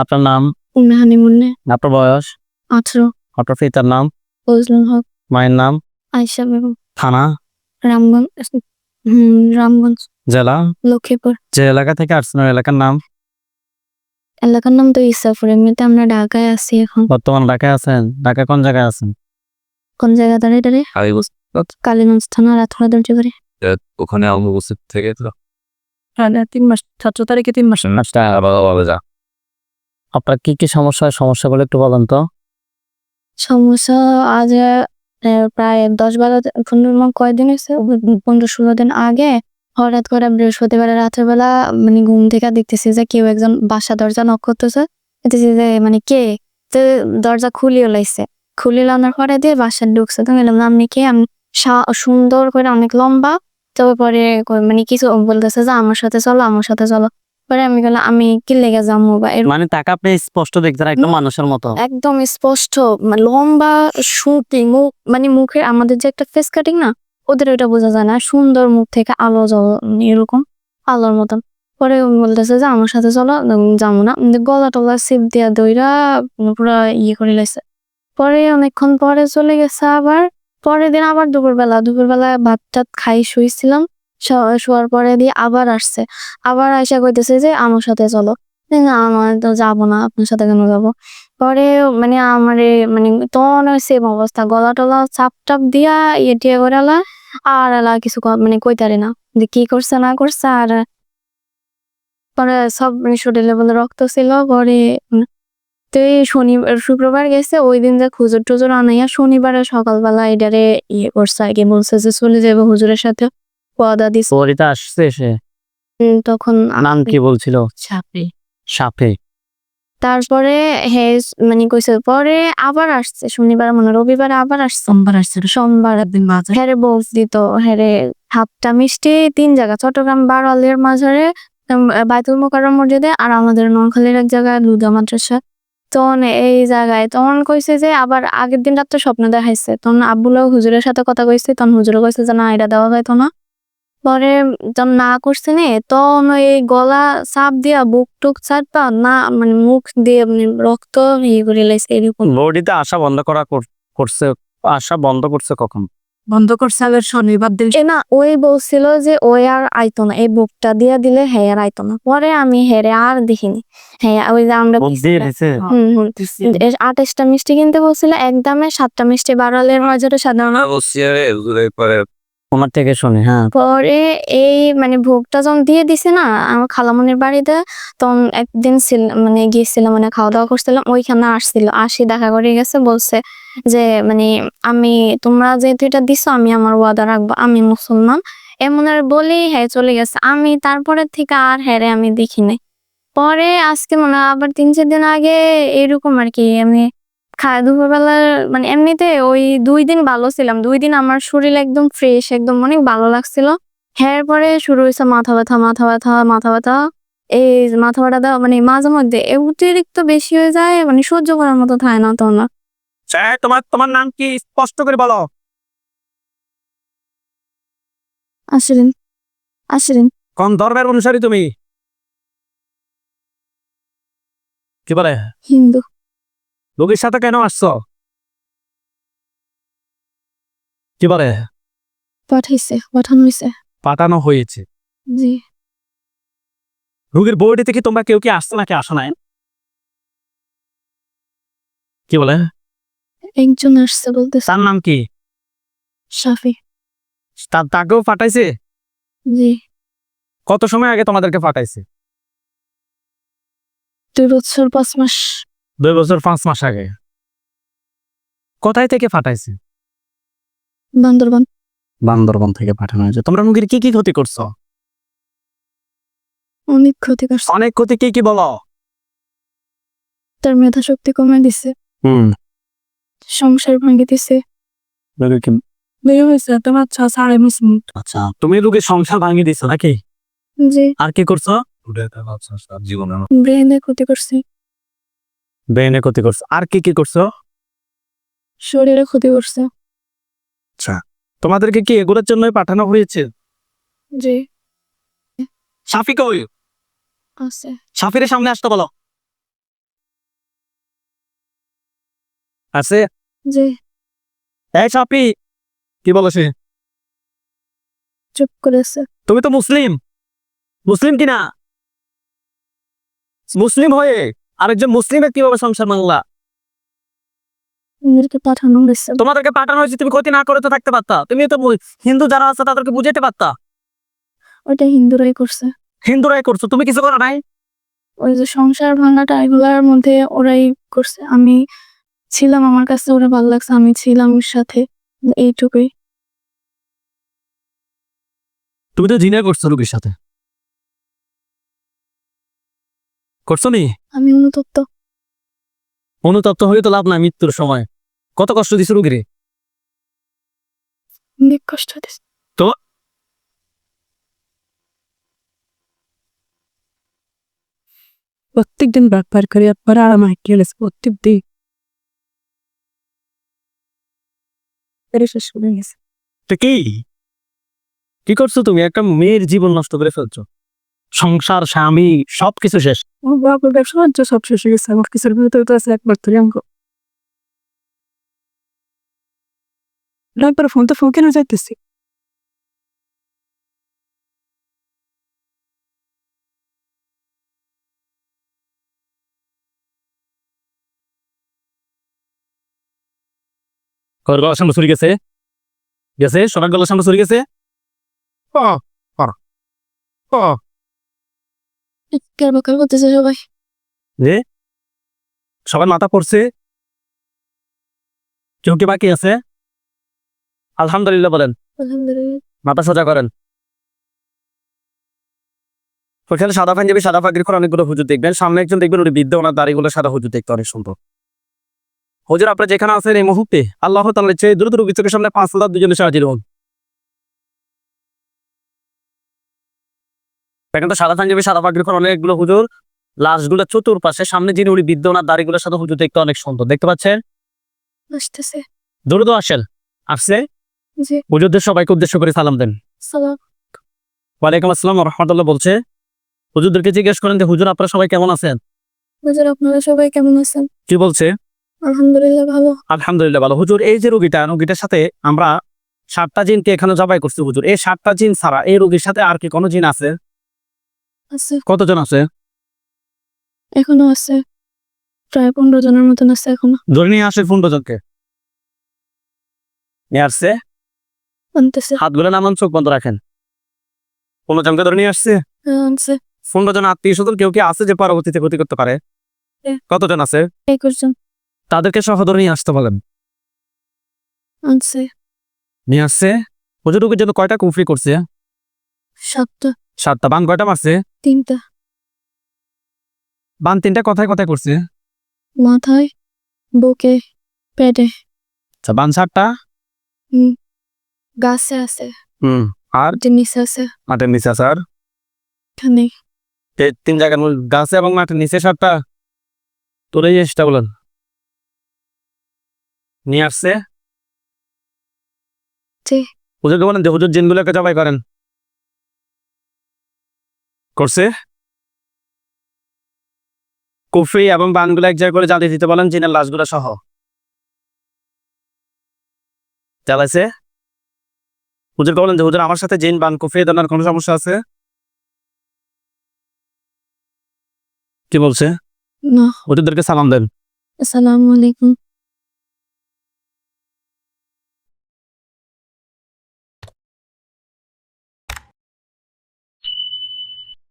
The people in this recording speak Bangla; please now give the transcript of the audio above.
আপনার নাম? মেহানি মুন্নে আপনার বয়স? আঠারো। আপনার পিতার নাম? ফজলুল হক। মায়ের নাম? আয়সা বেগম। থানা? রামগঞ্জ রামগঞ্জ। জেলা? লক্ষ্মীপুর। যে এলাকা থেকে আসছেন ওই এলাকার নাম? এলাকার নাম তো ইসাপুর। এমনিতে আমরা ঢাকায় আছি এখন। বর্তমান ঢাকায় আছেন? ঢাকা কোন জায়গায় আছেন? কোন জায়গা দাঁড়িয়ে দাঁড়িয়ে কালীগঞ্জ থানা রাতখোলা দর্জি করে ওখানে আমি উপস্থিত থেকে তো। তিন মাস সতেরো তারিখে তিন মাস। যা আপনার কি কি সমস্যা হয়? সমস্যাগুলো একটু বলেন তো। সমস্যা আজ প্রায় দশ বারো দিন- পনেরো মাস কয়দিন হয়েছে? পনেরো ষোলো দিন আগে হঠাৎ করে বৃহস্পতিবার রাতের বেলা মানে ঘুম থেকে দেখতেছি যে কেউ একজন বাসা দরজা নক করতেছে। দেখতেছি যে মানে কে? তো দরজা খুলিয়ে লাইছে। খুলে লানোর পরে দিয়ে বাসা ঢুকছে। তো বললাম আপনি কে? আমি সা- সুন্দর করে অনেক লম্বা। তারপরে মানে কিছু বলতেছে যে, আমার সাথে চলো, আমার সাথে চলো। পরে আমি গেলাম আমি কি লেগে যাব বা মানে তাকে আপনি স্পষ্ট দেখছেন একদম মানুষের মতো। একদম স্পষ্ট লম্বা সুতি মুখ মানে মুখের আমাদের যে একটা ফেস কাটিং না ওদের ওটা বোঝা যায় না। সুন্দর মুখ থেকে আলো জল এরকম আলোর মতন। পরে বলতেছে যে আমার সাথে চলো যাব না। গলা টলা সিপ দিয়া দইরা পুরো ইয়ে করে লাইছে। পরে অনেকক্ষণ পরে চলে গেছে আবার পরের দিন আবার দুপুরবেলা দুপুরবেলা ভাত টাত খাই শুয়েছিলাম শোয়ার পরে দিয়ে আবার আসছে। আবার আয়সা কইতেছে যে, আমার সাথে চলো। আমার তো যাব না। আপনার সাথে কেন যাব? পরে মানে আমার মানে তখন সেম অবস্থা। গলা টলা চাপ টাপ দিয়া ইয়ে টিয়ে করে আলা, আর আলা কিছু মানে কইতারি না যে, কি করছে, না করছে? আর পরে সব মানে শরীরে বলে রক্ত ছিল। পরে তো এই শনিবার শুক্রবার গেছে। ওই দিন যে খুজুর টুজুর আনাইয়া শনিবারে সকালবেলা এটারে ইয়ে করছে। আগে বলছে যে, চলে যাবে হুজুরের সাথে। পদা দিস। পরিতা আসছে সে। তখন নাম কি বলছিল? সাপে। তারপরে হে মানে কইছে পরে আবার আসছে শনিবার মানে রবিবার আবার আসছে। সোমবার আসছে সোমবার একদিন মাঝে হেরে বলস দিত হেরে সাতটা মিষ্টি তিন জায়গা চট্টগ্রাম বারোয়ালের মাঝারে উম, বাইতুল মোকাররম মসজিদে আর আমাদের নোয়াখালীর এক জায়গায় লুদা মাদ্রাসা। তখন এই জায়গায় তখন কইছে যে আবার আগের দিন রাত্রে স্বপ্ন দেখাইছে। তখন আব্বুলাও হুজুরের সাথে কথা কইছে তখন হুজুরও কইছে যে না এটা দেওয়া যাইতো না। পরে যখন না করছে নে তখন ওই গলা চাপ দিয়া বুক টুক চাপা না মানে মুখ দিয়ে মানে রক্ত ইয়ে করে লাইছে এরকম। বডিতে আসা বন্ধ করা করছে আসা বন্ধ করছে কখন? বন্ধ করছে আবার শনিবার দিন। না ওই বলছিল যে ওই আর আইতো না এই বুকটা দিয়া দিলে হ্যাঁ আর আইতো না। পরে আমি হেরে আর দেখিনি। হ্যাঁ ওই যে আমরা মুখ দিয়ে দিয়েছে হুম হুম। এর আঠাশটা মিষ্টি কিনতে বলছিল একদমে সাতটা মিষ্টি বাড়ালের মাঝারে সাধারণ। ওনার থেকে হ্যাঁ। পরে এই মানে ভোগটা যখন দিয়ে দিছে না, আমার খালামনির বাড়িতে, তখন একদিন মানে গিয়েছিলাম মানে খাওয়া দাওয়া করছিলাম ওইখানে আসছিল। আসি দেখা করে গেছে, বলছে যে মানে আমি, তোমরা যেহেতু এটা দিছো, আমি আমার ওয়াদা রাখব, আমি মুসলমান। এমন আর বলি হ্যাঁ চলে গেছে। আমি তারপরে থেকে আর হ্যারে আমি দেখি পরে আজকে মনে হয় আবার তিন চার দিন আগে এরকম আর কি, আমি দুপুরবেলা মানে এমনিতে ওই দুই দিন ভালো ছিলাম। দুই দিন আমার শরীর একদম ফ্রেশ একদম অনেক ভালো লাগছিল। হ্যাঁ পরে শুরু হয়েছে মাথা ব্যথা মাথা ব্যথা মাথা ব্যথা। এই মাথা ব্যথা মানে মাঝে মধ্যে অতিরিক্ত বেশি হয়ে যায় মানে সহ্য করার মতো থাকে না তো না তোমার তোমার নাম কি? স্পষ্ট করে বলো। আসলেন আসলেন কোন ধর্মের অনুসারী তুমি? কি বলে? হিন্দু। লোকের সাথে কেন আসছো? কি বলে? পাঠাইছে পাঠানো হয়েছে পাঠানো হয়েছে। জি। রোগীর বউটি থেকে তোমরা কেউ কি আসছো নাকি আসো নাই? কি বলে? একজন আসছে বলতে তার নাম কি? সাফি তার তাকেও পাঠাইছে? জি। কত সময় আগে তোমাদেরকে পাঠাইছে? দুই বছর পাঁচ মাস। দুই বছর পাঁচ মাস আগে। কোথায় থেকে পাঠাইছে বান্দরবান। বান্দরবন থেকে পাঠানো হয়েছে। তোমরা রোগীর কি কি ক্ষতি করছ? অনেক ক্ষতি করছে। অনেক ক্ষতি কি কি বলো? তার মেধা শক্তি কমে দিছে। হুম। সংসার ভাঙে দিছে। বের হয়েছে তোমার ছ সাড়ে মিনিট আচ্ছা তুমি রোগীর সংসার ভাঙিয়ে দিছো নাকি? জি। আর কি করছ? ব্রেনে ক্ষতি করছে। ব্রেনে ক্ষতি করছ। আর কি কি করছ? শরীরে ক্ষতি করছে। আচ্ছা তোমাদেরকে কি এগুলোর জন্যই পাঠানো হয়েছে? জি। সাফি কই? আছে। সাফিরের সামনে আসতে বলো। আছে? যে এই সাপি কি বলো সে? চুপ করেছে তুমি তো মুসলিম। মুসলিম কিনা? মুসলিম হয়ে আরেকজন মুসলিমের কীভাবে সংসার মাংলা পাঠানো হয়েছে। তোমাদেরকে পাঠানো হয়েছে তুমি ক্ষতি না করে তো থাকতে পারতা। তুমি তো হিন্দু যারা আছে তাদেরকে বুঝাইতে পারতা? ওইটা হিন্দুরাই করছে। হিন্দুরাই করছ তুমি কিছু করো নাই? ওই যে সংসার ভাঙাটা এগুলার মধ্যে ওরাই করছে। আমি ছিলাম আমার কাছে ওরা ভালো লাগছে আমি ছিলাম ওর সাথে। এইটুকুই। তুমি তো জিনা করছ লোকের সাথে। করছ নি? আমি অনুতপ্ত। অনুতপ্ত হয়ে তো লাভ নাই মৃত্যুর সময়। কত কষ্ট দিছো রুগীরে। অনেক কষ্ট প্রত্যেকদিন ব্যাপার করে একবার আর আমার গেলে প্রত্যেক দিন। শেষ করে গেছে। কি? কি করছ তুমি? একটা মেয়ের জীবন নষ্ট করে ফেলছো। সংসার স্বামী সবকিছু শেষ। ও ব্যবসা বাণিজ্য সব শেষ হয়ে গেছে আমার কিছুর ভিতরে তো আছে একবার ধরে অঙ্ক একবার ফোন তো ফোন কেন যাইতেছি ঘর গলার সামনে চুরি গেছে। গেছে সোনার গলার সামনে চুরি গেছে। ও ও করতেছে সবাই? যে? সবার মাথা পড়ছে। কেউ কি বাকি আছে? আলহামদুলিল্লাহ বলেন। আলহামদুলিল্লাহ। মাথা সোজা করেন। ওখানে সাদা পাঞ্জাবি সাদা পাগড়ি করে অনেকগুলো হুজুর দেখবেন। সামনে একজন দেখবেন ওই বৃদ্ধ ওনার দাড়িগুলো সাদা হুজুর দেখতে অনেক সুন্দর। হুজুর আপনার যেখানে আছেন এই মুহূর্তে আল্লাহ তাআলা চেয়ে দ্রুত রুগী চোখের সামনে পাঁচ হাজার দুজনে সাহায্য হন এখন তো সাদা পাঞ্জাবি সাদা পাগড়ি করে অনেকগুলো হুজুর। লাশগুলো চতুর্পাশে সামনে যিনি উনি বৃদ্ধ ওনার দাড়িগুলোর সাথে হুজুর দেখতে অনেক সুন্দর। দেখতে পাচ্ছেন? আসতেছে। দ্রুত আসেন আসছে? হুজুরদের সবাইকে উদ্দেশ্য করে সালাম দেন। ওয়ালাইকুম আসসালাম রহমতুল্লাহ বলছে। হুজুরদেরকে জিজ্ঞেস করেন যে হুজুর আপনারা সবাই কেমন আছেন? হুজুর আপনারা সবাই কেমন আছেন? কি বলছে? আলহামদুলিল্লাহ ভালো। আলহামদুলিল্লাহ ভালো। হুজুর এই যে রোগীটা রোগীটার সাথে আমরা সাতটা জিনকে এখানে জবাই করছি হুজুর। এই সাতটা জিন ছাড়া এই রোগীর সাথে আর কি কোনো জিন আছে? আছে। কতজন আছে? এখনও আছে। প্রায় পনেরো জনের মতন আছে এখনও। ধরে নিয়ে আসে পনেরো জনকে। নিয়ে আসছে। আনতেছে। হাতগুলো নামান চোখ বন্ধ রাখেন। পনেরো জনকে ধরে নিয়ে আসছে। হ্যাঁ, আনছে। পনেরো জন আত্মীয় স্বজন কেউ কি আছে যে পরবর্তীতে ক্ষতি করতে পারে। কতজন আছে? একুশ জন। তাদেরকে সহ ধরে নিয়ে আসতে বলেন। আনছে। নিয়ে আসছে। হুজুর রোগীর জন্য কয়টা কুফরি করছে? সাতটা। সাতটা। বান কয়টা মারছে? তিনটা। বান তিনটা কথায় কথায় করছে? মাথায় বুকে পেটে। আচ্ছা বান সাতটা? গাছে আছে। হুম। আর? নিচে আছে। মাঠের নিচে আছে। আর? এখানে। এই তিন জায়গার মধ্যে গাছে এবং মাঠের নিচে সাতটা? তোর এই চেষ্টা বলেন। নিয়ে আসছে? জি। হুজুরকে বলেন যে হুজুর জিনগুলোকে জবাই করেন। করছে। কুফরি এবং বানগুলো এক জায়গায় করে জ্বালিয়ে দিতে বলেন জিনের লাশগুলো সহ। জ্বালাইছে। হুজুরকে বলেন যে হুজুর আমার সাথে জিন বান কুফরি ধরনের কোনো সমস্যা আছে? কি বলছে? না। হুজুরদেরকে সালাম দেন। আসসালামু আলাইকুম।